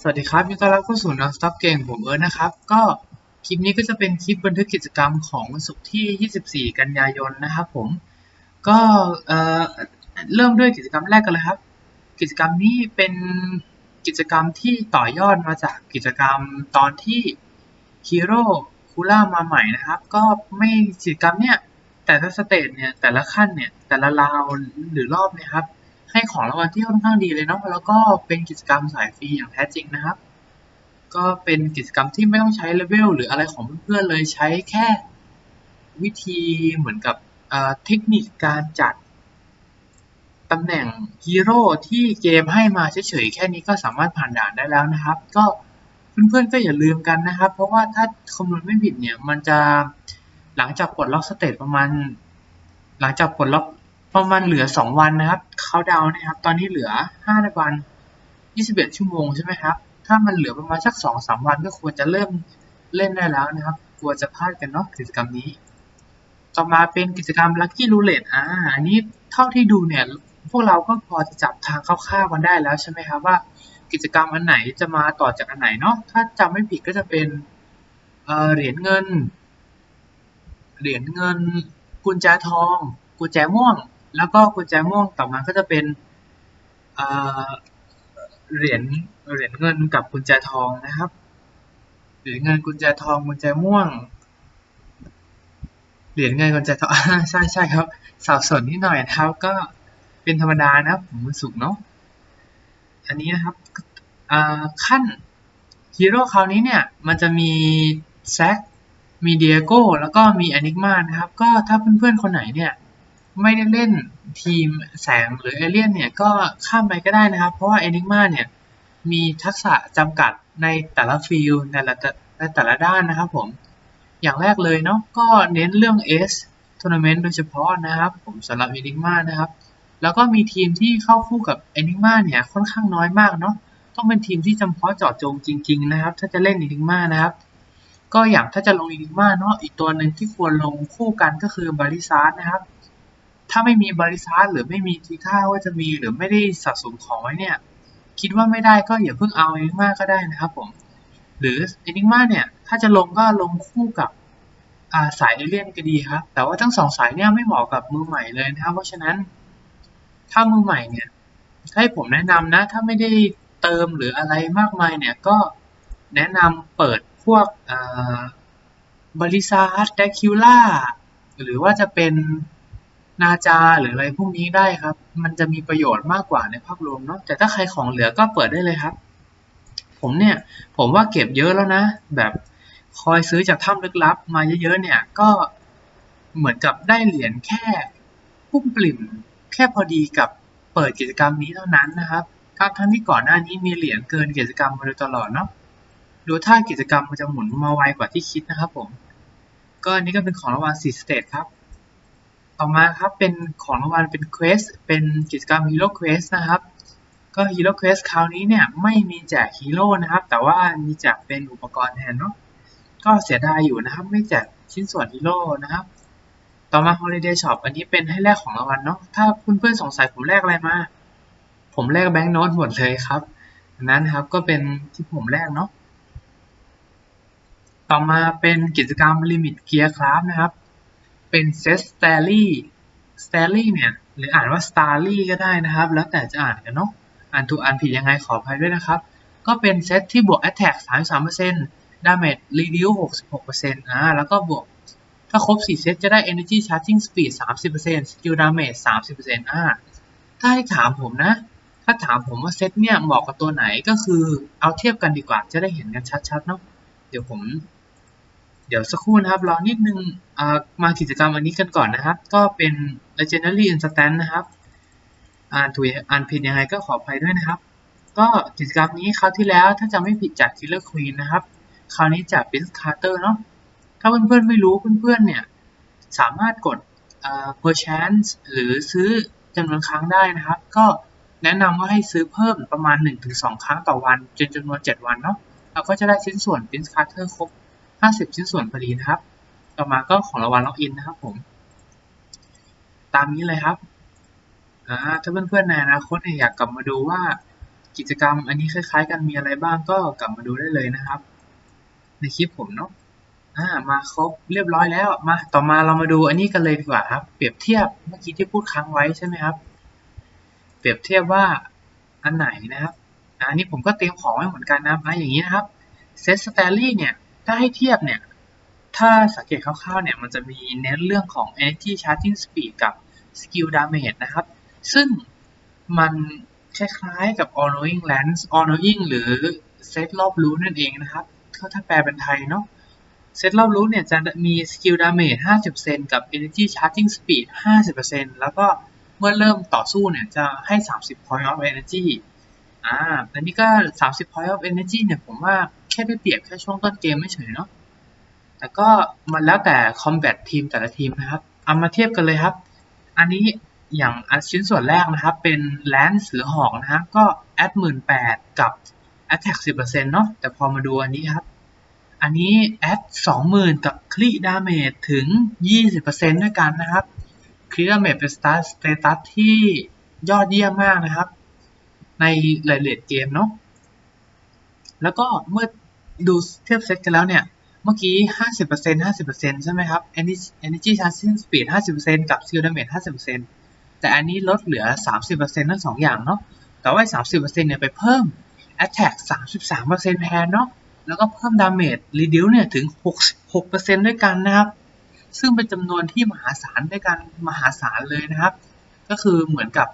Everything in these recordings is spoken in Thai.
สวัสดีครับยินดีต้อนรับเข้าสู่ Non Stop Game ผมเอิร์ธนะครับ ก็คลิปนี้ก็จะเป็นคลิปบันทึกกิจกรรมของวันศุกร์ที่ 24 กันยายนนะครับผม ก็เอ่อเริ่มด้วยกิจกรรมแรกกันเลยครับ กิจกรรมนี้เป็นกิจกรรมที่ต่อยอดมาจากกิจกรรมตอนที่ฮีโร่คูล่ามาใหม่นะครับ ก็ไม่กิจกรรมเนี่ยแต่ละสเตจเนี่ยแต่ละขั้นเนี่ยแต่ละราวหรือรอบเนี่ยครับ ให้ของรางวัลที่ค่อนข้างดีเลยเนาะแล้วก็เป็นกิจกรรมสายฟรีอย่างแท้จริงนะครับ ก็เป็นกิจกรรมที่ไม่ต้องใช้เลเวลหรืออะไรของเพื่อนๆเลยใช้แค่วิธีเหมือนกับเทคนิคการจัดตำแหน่งฮีโร่ที่เกมให้มาเฉยๆแค่นี้ก็สามารถผ่านด่านได้แล้วนะครับ ก็เพื่อนๆก็อย่าลืมกันนะครับ เพราะว่าถ้าคำนวณไม่ผิดเนี่ยมันจะหลังจากปลดล็อกสเตตประมาณ หลังจากปลดล็อก ประมาณเหลือ2วันนะครับเขาดาวน์นะครับ ตอนนี้เหลือ5วัน21ชั่วโมงใช่ไหมครับ ถ้ามันเหลือประมาณสัก2-3วันก็ควรจะเริ่มเล่นได้แล้วนะครับ กลัวจะพลาดกันเนาะกิจกรรมนี้ ต่อมาเป็นกิจกรรม Lucky Roulette อ่าอันนี้เท่าที่ดูเนี่ย พวกเราก็พอจะจับทางคร่าวๆกันได้แล้วใช่ไหมครับว่า กิจกรรมอันไหนจะมาต่อจากอันไหนเนาะถ้าจำไม่ผิดก็จะเป็นเออเหรียญเงิน เหรียญเงิน กุญแจทอง กุญแจม่วง แล้วก็กุญแจม่วงต่อมาก็จะเป็นเหรียญเหรียญเงินกับกุญแจทองนะครับ เหรียญเงินกุญแจทองกุญแจม่วง เหรียญเงินกุญแจทองใช่ใช่ครับสับสนนิดหน่อยนะครับ ก็เป็นธรรมดานะครับผมมันสุกเนาะอันนี้นะครับขั้นฮีโร่คราวนี้เนี่ย มันจะมีแซกมีเดียโก้แล้วก็มีอนิกมานะครับ ก็ถ้าเพื่อนๆคนไหนเนี่ย ไม่ได้เล่นทีมแสงหรือเอเลี่ยนเนี่ยก็ข้ามไปก็ได้นะครับ เพราะว่าเอนิกมาเนี่ยมีทักษะจำกัดในแต่ละฟิลในแต่ละในแต่ละด้านนะครับผม อย่างแรกเลยเนาะก็เน้นเรื่อง S Tournament โดยเฉพาะนะครับ ผมสำหรับ Enigma นะครับ แล้วก็มีทีมที่เข้าคู่กับ Enigma เนี่ยค่อนข้างน้อยมากเนาะต้องเป็นทีมที่จำเพาะเจาะจงจริง ๆ นะครับ ถ้าจะเล่น Enigma นะครับ ก็อย่างถ้าจะลง Enigma เนาะอีกตัวหนึ่งที่ควรลงคู่กันก็คือบาริซาร์นะครับ ถ้าไม่มีบริษัทหรือไม่มีทีท่าว่าจะมีหรือไม่ได้สะสมของไว้เนี่ย คิดว่าไม่ได้ก็อย่าเพิ่งเอาเอนิกมาก็ได้นะครับผม หรือเอนิกมาเนี่ย ถ้าจะลงก็ลงคู่กับาสายเอเลี่ยนก็ดีครับ แต่ว่าทั้งสองสายเนี่ยไม่เหมาะกับมือใหม่เลยนะครับ เพราะฉะนั้นถ้ามือใหม่เนี่ยให้ผมแนะนำนะ ถ้าไม่ได้เติมหรืออะไรมากมายเนี่ยก็แนะนำเปิดพวกบริษัทแดคิวล่าหรือว่าจะเป็น นาจาหรืออะไรพวกนี้ได้ครับ มันจะมีประโยชน์มากกว่าในภาพรวมเนาะแต่ถ้าใครของเหลือก็เปิดได้เลยครับ ผมเนี่ยผมว่าเก็บเยอะแล้วนะ แบบคอยซื้อจากถ้ำลึกลับ มาเยอะๆเนี่ยก็เหมือนกับได้เหรียญแค่ปุ้มปลิ่มแค่พอดีกับเปิดกิจกรรมนี้เท่านั้นนะครับทั้งทั้งที่ก่อนหน้านี้มีเหรียญเกินกิจกรรมมาโดยตลอดเนาะดูถ้ากิจกรรมมันจะหมุนมาไวกว่าที่คิดนะครับผม ก็อันนี้ก็เป็นของรางวัล4สเตทครับ ต่อมาครับเป็นของรางวัลเป็นเควสเป็นกิจกรรม Hero Quest นะครับ ก็ Hero Quest คราวนี้เนี่ยไม่มีแจกฮีโร่นะครับ แต่ว่ามีแจกเป็นอุปกรณ์แทนเนาะก็เสียดายอยู่นะครับ ไม่แจกชิ้นส่วนฮีโร่นะครับ ต่อมา Holiday Shop อันนี้เป็นให้แลกของรางวัลเนาะถ้าเพื่อนๆสงสัยผมแลกอะไรมา ผมแลกแบงก์โน้ตหมดเลยครับนนั้นครับก็เป็นที่ผมแลกเนาะ ต่อมาเป็นกิจกรรม Limit Gear Craft นะครับ เป็นเซตสเตลลี่สเตลลี่เนี่ย หรืออ่านว่าสตาร์ลี่ก็ได้นะครับ แล้วแต่จะอ่านกันเนาะอ่านถูกอ่านผิดยังไงขออภัยด้วยนะครับ ก็เป็นเซตที่บวก Attack 33% Damage Reduce 66%อ่าแล้วก็บวก ถ้าครบ 4 เซตจะได้ Energy Charging Speed 30% Skill Damage 30%อ่าถ้าให้ถามผมนะ ถ้าถามผมว่าเซตเนี่ยเหมาะกับตัวไหนก็คือเอาเทียบกันดีกว่าจะได้เห็นกันชัดๆเนาะเดี๋ยวผม เดี๋ยวสักครู่นะครับรอนิดนึงมากิจกรรมอันนี้กันก่อนนะครับ ก็เป็น Legendary Instant นะครับ อ่านถูกอ่านผิดยังไงก็ขออภัยด้วยนะครับ ก็กิจกรรมนี้คราวที่แล้วถ้าจำไม่ผิดจาก Killer Queen นะครับ คราวนี้จาก Prince Carter เนาะถ้าเพื่อนๆไม่รู้เพื่อนๆเนี่ยสามารถกด per chance หรือซื้อจำนวนครั้งได้นะครับ ก็แนะนำว่าให้ซื้อเพิ่มประมาณ 1-2 ครั้งต่อวันจนจำนวน 7 วันเนาะเราก็จะได้ชิ้นส่วน Prince Carter ครบ 50 ชิ้นส่วนพอดีนะครับ ต่อมาก็ของรางวัลล็อกอินนะครับผม ตามนี้เลยครับอ่าถ้าเพื่อนๆในอนาคตเนี่ยอยากกลับมาดูว่ากิจกรรมอันนี้คล้ายๆ กันมีอะไรบ้างก็กลับมาดูได้เลยนะครับ ในคลิปผมเนาะอ่ามาครบเรียบร้อยแล้วมาต่อมาเรามาดูอันนี้กันเลยดีกว่าครับ เปรียบเทียบเมื่อกี้ที่พูดค้างไว้ใช่ไหมครับ เปรียบเทียบว่าอันไหนนะครับอ่าอันนี้ผมก็เตรียมของไว้เหมือนกันนะอ่าอย่างนี้นะครับเซตสเตลลี่เนี่ย ถ้าให้เทียบเนี่ย ถ้าสังเกตคร่าวๆเนี่ย มันจะมีเน้นเรื่องของ energy charging speed กับ skill damage นะครับ ซึ่งมันคล้ายๆกับ all knowing lens all knowing หรือเซตรอบรู้นั่นเองนะครับถ้าแปลเป็นไทยเนาะเซตรอบรู้เนี่ยจะมี skill damage 50%กับ energy charging speed 50%แล้วก็เมื่อเริ่มต่อสู้เนี่ยจะให้ 30 point of energy อ่าอันนี้ก็30 point of energy เนี่ยผมว่าแค่ได้เปรียบแค่ช่วงต้นเกมไม่เฉยเนาะ แต่ก็มันแล้วแต่ combat ทีมแต่ละทีมนะครับ เอามาเทียบกันเลยครับ อันนี้อย่างชิ้นส่วนแรกนะครับ เป็น lance หรือหอกนะฮะก็ add 18,000กับ attack 10%เนาะ แต่พอมาดูอันนี้ครับ อันนี้ add 20,000กับ crit damage ถึง20%ด้วยกันนะครับ crit damage เป็น stat status ที่ยอดเยี่ยมมากนะครับ ในรายละเอียดเกมเนาะแล้วก็เมื่อดูเทียบเซตกันแล้วเนี่ย เมื่อกี้ 50% 50%ใช่ไหมครับ energy charging speed 50%กับ skill damage 50%แต่อันนี้ลดเหลือ 30%ทั้งสองอย่างเนาะแต่ว่า 30%เนี่ยไปเพิ่ม attack 33%แทนเนาะแล้วก็เพิ่ม damage reduce เนี่ยถึง 66%ด้วยกันนะครับ ซึ่งเป็นจำนวนที่มหาศาลด้วยกันมหาศาลเลยนะครับ ก็คือเหมือนกับ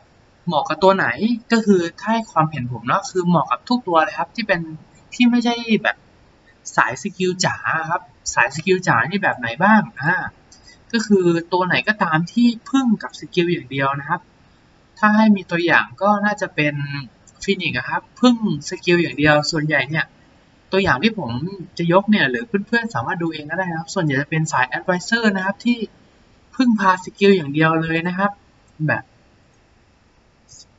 เหมาะกับตัวไหนก็คือถ้าให้ความเห็นผมเนาะคือเหมาะกับทุกตัวเลยครับ ที่เป็นที่ไม่ใช่แบบสายสกิลจ๋าครับ สายสกิลจ๋านี่แบบไหนบ้างอ่าก็คือตัวไหนก็ตามที่พึ่งกับสกิลอย่างเดียวนะครับ ถ้าให้มีตัวอย่างก็น่าจะเป็นฟินิกครับพึ่งสกิลอย่างเดียวส่วนใหญ่เนี่ยตัวอย่างที่ผมจะยกเนี่ยหรือเพื่อนๆสามารถดูเองก็ได้นะครับ ส่วนใหญ่จะเป็นสายแอดไวเซอร์นะครับที่พึ่งพาสกิลอย่างเดียวเลยนะครับ แบบ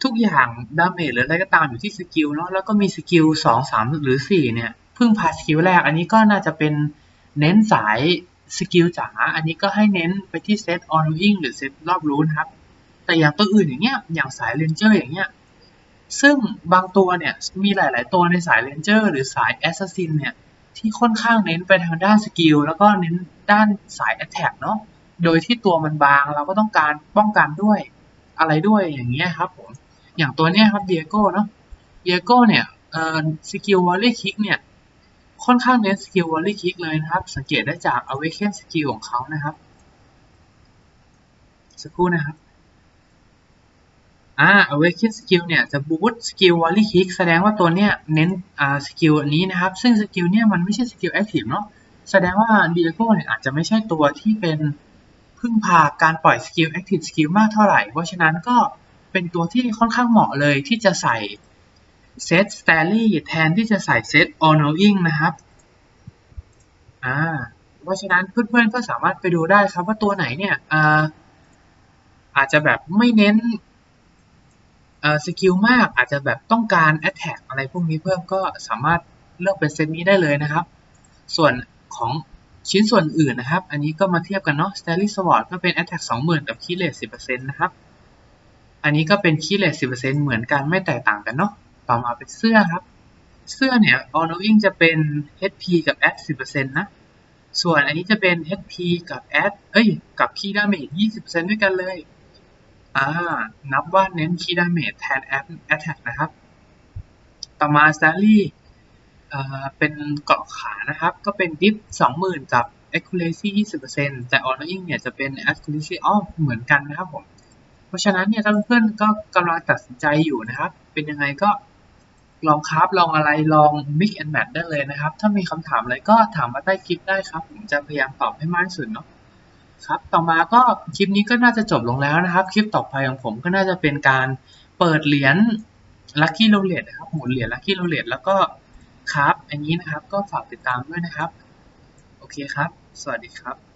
ทุกอย่างดาเมจหรืออะไรก็ตามอยู่ที่สกิลเนาะแล้วก็มีสกิลสองสามหรือสี่เนี่ยพึ่งพาสกิลแรก อันนี้ก็น่าจะเป็นเน้นสายสกิลจ๋าอันนี้ก็ให้เน้นไปที่เซตออนวิ่งหรือเซตรอบรู้นะครับ แต่อย่างตัวอื่นอย่างเงี้ยอย่างสายเรนเจอร์อย่างเงี้ยซึ่งบางตัวเนี่ยมีหลาย ๆ ตัวในสายเรนเจอร์หรือสายแอสซัสซินเนี่ยที่ค่อนข้างเน้นไปทางด้านสกิลแล้วก็เน้นด้านสายแอตแทกเนาะโดยที่ตัวมันบางเราก็ต้องการป้องกันด้วยอะไรด้วยอย่างเงี้ยครับผม อย่างตัวเนี้ยครับเดียโก้เนาะเดียโก้เนี่ยเอ่อสกิลวอลเลย์คิกเนี่ยค่อนข้างเน้นสกิลวอลเลย์คิกเลยนะครับ สังเกตได้จาก awaken skill ของเขานะครับสักครู่นะครับอ่า awaken skill เนี่ยจะ boost skill volley kick แสดงว่าตัวเนี้ยเน้นอ่าสกิลอันนี้นะครับ ซึ่งสกิลเนี่ยมันไม่ใช่สกิล active เนาะแสดงว่า Diego เนี่ยอาจจะไม่ใช่ตัวที่เป็นพึ่งพาการปล่อยสกิล active skill มากเท่าไหร่ เพราะฉะนั้นก็ เป็นตัวที่ค่อนข้างเหมาะเลยที่จะใส่เซต s t a l l y แทนที่จะใส่เซต all knowing นะครับอ่าเพราะฉะนั้นเพื่อนๆก็สามารถไปดูได้ครับว่าตัวไหนเนี่ยอ่าอาจจะแบบไม่เน้นสกิลมากอาจจะแบบต้องการ attack อะไรพวกนี้เพิ่มก็สามารถเลือกเป็นเซตนี้ได้เลยนะครับ ส่วนของชิ้นส่วนอื่นนะครับ อันนี้ก็มาเทียบกันเนาะ Stanley Sword ก็เป็น attack 20,000 กับ key rate 10%นะครับ อันนี้ก็เป็น key rate 10%เหมือนกันไม่แตกต่างกันเนาะ ต่อมาเป็นเสื้อครับ เสื้อเนี่ย all knowing จะเป็น HP กับ add 10%นะ ส่วนอันนี้จะเป็น HP กับ add เอ้ย กับ key damage 20%ด้วยกันเลย อ่า นับว่าเน้น key damage แทน add attack นะครับ ต่อมา Stanley เอ่อ เป็นเกาะขานะครับ ก็เป็น dip 20,000กับ accuracy 20%แต่ all knowing เนี่ยจะเป็น accuracy off เหมือนกันนะครับผม ราะฉะนั้นเนี่ยถ้าเพื่อนๆก็กำลังตัดสินใจอยู่นะครับ เป็นยังไงก็ลองคราฟลองอะไรลอง mix and match ได้เลยนะครับ ถ้ามีคำถามอะไรก็ถามมาใต้คลิปได้ครับ ผมจะพยายามตอบให้มากที่สุดเนาะครับ ต่อมาก็คลิปนี้ก็น่าจะจบลงแล้วนะครับ คลิปต่อไปของผมก็น่าจะเป็นการเปิดเหรียญ Lucky r o u l e t นะครับ หมุนเหรียญ Lucky r o u l e t แล้วก็ครับ อันนี้นะครับก็ฝากติดตามด้วยนะครับ โอเคครับ สวัสดีครับ